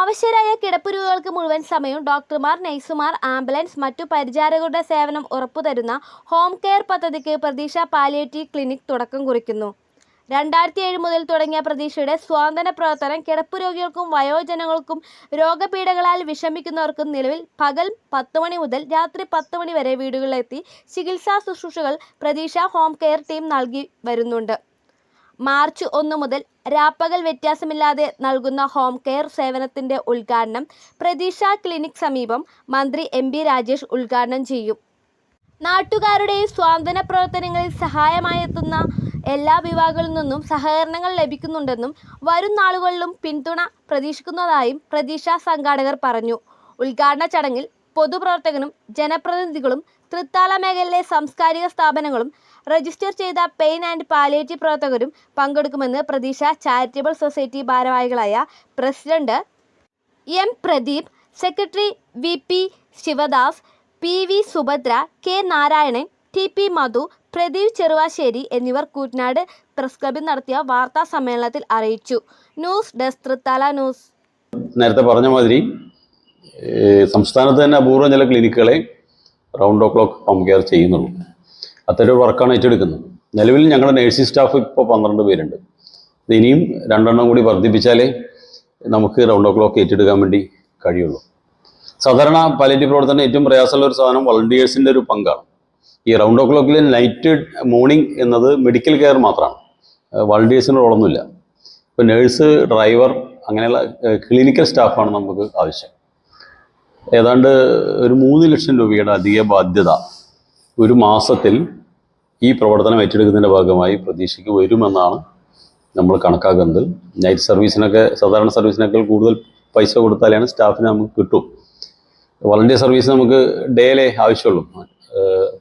അവശരായ കിടപ്പുരോഗികൾക്ക് മുഴുവൻ സമയവും ഡോക്ടർമാർ നഴ്സുമാർ ആംബുലൻസ് മറ്റു പരിചാരകരുടെ സേവനം ഉറപ്പുതരുന്ന ഹോം കെയർ പദ്ധതിക്ക് പ്രതീക്ഷ പാലിയേറ്റീവ് ക്ലിനിക് തുടക്കം കുറിക്കുന്നു. രണ്ടായിരത്തി ഏഴ് മുതൽ തുടങ്ങിയ പ്രതീക്ഷയുടെ സ്വാതന്ത്ര്യ പ്രവർത്തനം കിടപ്പുരോഗികൾക്കും വയോജനങ്ങൾക്കും രോഗപീഠകളാൽ വിഷമിക്കുന്നവർക്കും നിലവിൽ പകൽ പത്ത് മണി മുതൽ രാത്രി പത്ത് മണി വരെ വീടുകളിലെത്തി ചികിത്സാ ശുശ്രൂഷകൾ പ്രതീക്ഷ ഹോം കെയർ ടീം നൽകി വരുന്നുണ്ട്. മാർച്ച് ഒന്ന് മുതൽ രാപ്പകൽ വ്യത്യാസമില്ലാതെ നൽകുന്ന ഹോം കെയർ സേവനത്തിന്റെ ഉദ്ഘാടനം പ്രതീക്ഷ ക്ലിനിക് സമീപം മന്ത്രി എം ബി രാജേഷ് ഉദ്ഘാടനം ചെയ്യും. നാട്ടുകാരുടെയും സ്വാതന്ത്ര്യ പ്രവർത്തനങ്ങളിൽ സഹായമായെത്തുന്ന എല്ലാ വിഭാഗങ്ങളിൽ നിന്നും സഹകരണങ്ങൾ ലഭിക്കുന്നുണ്ടെന്നും വരും നാളുകളിലും പിന്തുണ പ്രതീക്ഷിക്കുന്നതായും പ്രതീക്ഷ സംഘാടകർ പറഞ്ഞു. ഉദ്ഘാടന ചടങ്ങിൽ പൊതുപ്രവർത്തകനും ജനപ്രതിനിധികളും തൃത്താല മേഖലയിലെ സാംസ്കാരിക സ്ഥാപനങ്ങളും രജിസ്റ്റർ ചെയ്ത പെയിൻ ആൻഡ് പാലിയേറ്റീവ് പ്രവർത്തകരും പങ്കെടുക്കുമെന്ന് പ്രതീക്ഷ ചാരിറ്റബിൾ സൊസൈറ്റി ഭാരവാഹികളായ president M Pradeep secretary V P Sivadas P V Subhadra K Narayanan T P Madhu Pradeep Cheruvasseri എന്നിവർ കൂറ്റനാട് പ്രസ് ക്ലബിൽ നടത്തിയ വാർത്താ സമ്മേളനത്തിൽ അറിയിച്ചു. News desk Thrithala news. നേരത്തെ പറഞ്ഞ മാതിരി സംസ്ഥാനത്ത് തന്നെ അപൂർവം ചില ക്ലിനിക്കുകളെ round o'clock home care ചെയ്യുന്നുള്ളൂ. അത്തരം വർക്കാണ് ഏറ്റെടുക്കുന്നത്. നിലവിൽ ഞങ്ങളുടെ നേഴ്സിംഗ് സ്റ്റാഫ് ഇപ്പോൾ പന്ത്രണ്ട് പേരുണ്ട്. ഇനിയും രണ്ടെണ്ണം കൂടി വർദ്ധിപ്പിച്ചാലേ നമുക്ക് റൗണ്ട് ഓ ക്ലോക്ക് ഏറ്റെടുക്കാൻ വേണ്ടി കഴിയുള്ളൂ. സാധാരണ പാലിയേറ്റീവ് പ്രവർത്തനം ഏറ്റവും പ്രയാസമുള്ള ഒരു സാധനം വളണ്ടിയേഴ്സിന്റെ ഒരു പങ്കാണ്. ഈ റൗണ്ട് ഓ ക്ലോക്കിൽ നൈറ്റ് മോർണിംഗ് എന്നത് മെഡിക്കൽ കെയർ മാത്രമാണ് വളണ്ടിയേഴ്സിന് റോളൊന്നുമില്ല ഇപ്പോൾ നേഴ്സ് ഡ്രൈവർ അങ്ങനെയുള്ള ക്ലിനിക്കൽ സ്റ്റാഫാണ് നമുക്ക് ആവശ്യം. ഏതാണ്ട് ഒരു മൂന്ന് ലക്ഷം രൂപയുടെ അധിക ബാധ്യത ഒരു മാസത്തിൽ ഈ പ്രവർത്തനം ഏറ്റെടുക്കുന്നതിന്റെ ഭാഗമായി പ്രതീക്ഷയ്ക്ക് വരുമെന്നാണ് നമ്മൾ കണക്കാക്കുന്നത്. നൈറ്റ് സർവീസിനൊക്കെ സാധാരണ സർവീസിനേക്കാൾ കൂടുതൽ പൈസ കൊടുത്താലാണ് സ്റ്റാഫിന് നമുക്ക് കിട്ടും. വളണ്ടിയർ സർവീസ് നമുക്ക് ഡേയിലേ ആവശ്യമുള്ളൂ.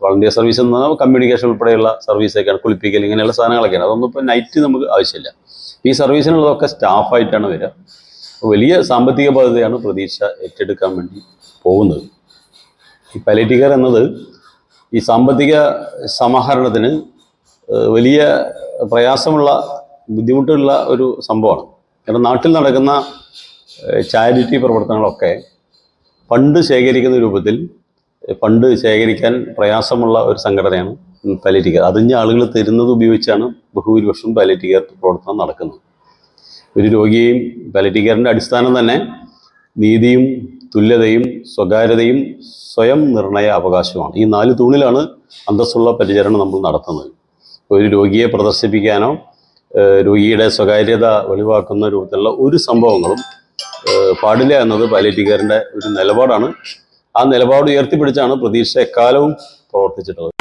വളണ്ടിയർ സർവീസ് എന്ന് പറഞ്ഞാൽ കമ്മ്യൂണിക്കേഷൻ ഉൾപ്പെടെയുള്ള സർവീസൊക്കെയാണ് കുളിപ്പിക്കൽ ഇങ്ങനെയുള്ള സാധനങ്ങളൊക്കെയാണ്. അതൊന്നും ഇപ്പോൾ നൈറ്റ് നമുക്ക് ആവശ്യമില്ല. ഈ സർവീസിനുള്ളതൊക്കെ സ്റ്റാഫായിട്ടാണ് വരിക. വലിയ സാമ്പത്തിക ബാധ്യതയാണ് പ്രതീക്ഷ ഏറ്റെടുക്കാൻ വേണ്ടി പോകുന്നത്. ഈ പാലിയേറ്റീവ് എന്നത് ഈ സാമ്പത്തിക സമാഹരണത്തിന് വലിയ പ്രയാസമുള്ള ബുദ്ധിമുട്ടുള്ള ഒരു സംഭവമാണ്. കാരണം നാട്ടിൽ നടക്കുന്ന ചാരിറ്റി പ്രവർത്തനങ്ങളൊക്കെ ഫണ്ട് ശേഖരിക്കുന്ന രൂപത്തിൽ ഫണ്ട് ശേഖരിക്കാൻ പ്രയാസമുള്ള ഒരു സംഘടനയാണ് പാലറ്റിക്കർ അതിന് ആളുകൾ തരുന്നത് ഉപയോഗിച്ചാണ് ബഹുഭൂരിപക്ഷം പാലറ്റിക്കർ പ്രവർത്തനം നടക്കുന്നത്. ഒരു രോഗിയെയും പാലറ്റിക്കറിന്റെ അടിസ്ഥാനം തന്നെ നീതിയും തുല്യതയും സ്വകാര്യതയും സ്വയം നിർണയ അവകാശമാണ് ഈ നാല് തൂണിലാണ് അന്തസ്സുള്ള പരിചരണം നമ്മൾ നടത്തുന്നത്. ഒരു രോഗിയെ പ്രദർശിപ്പിക്കാനോ രോഗിയുടെ സ്വകാര്യത വെളിവാക്കുന്ന രൂപത്തിലുള്ള ഒരു സംഭവങ്ങളും പാടില്ല എന്നത് പാലിയേറ്റീവ് ഒരു നിലപാടാണ്. ആ നിലപാട് ഉയർത്തിപ്പിടിച്ചാണ് പ്രതീക്ഷ എക്കാലവും പ്രവർത്തിച്ചിട്ടുള്ളത്.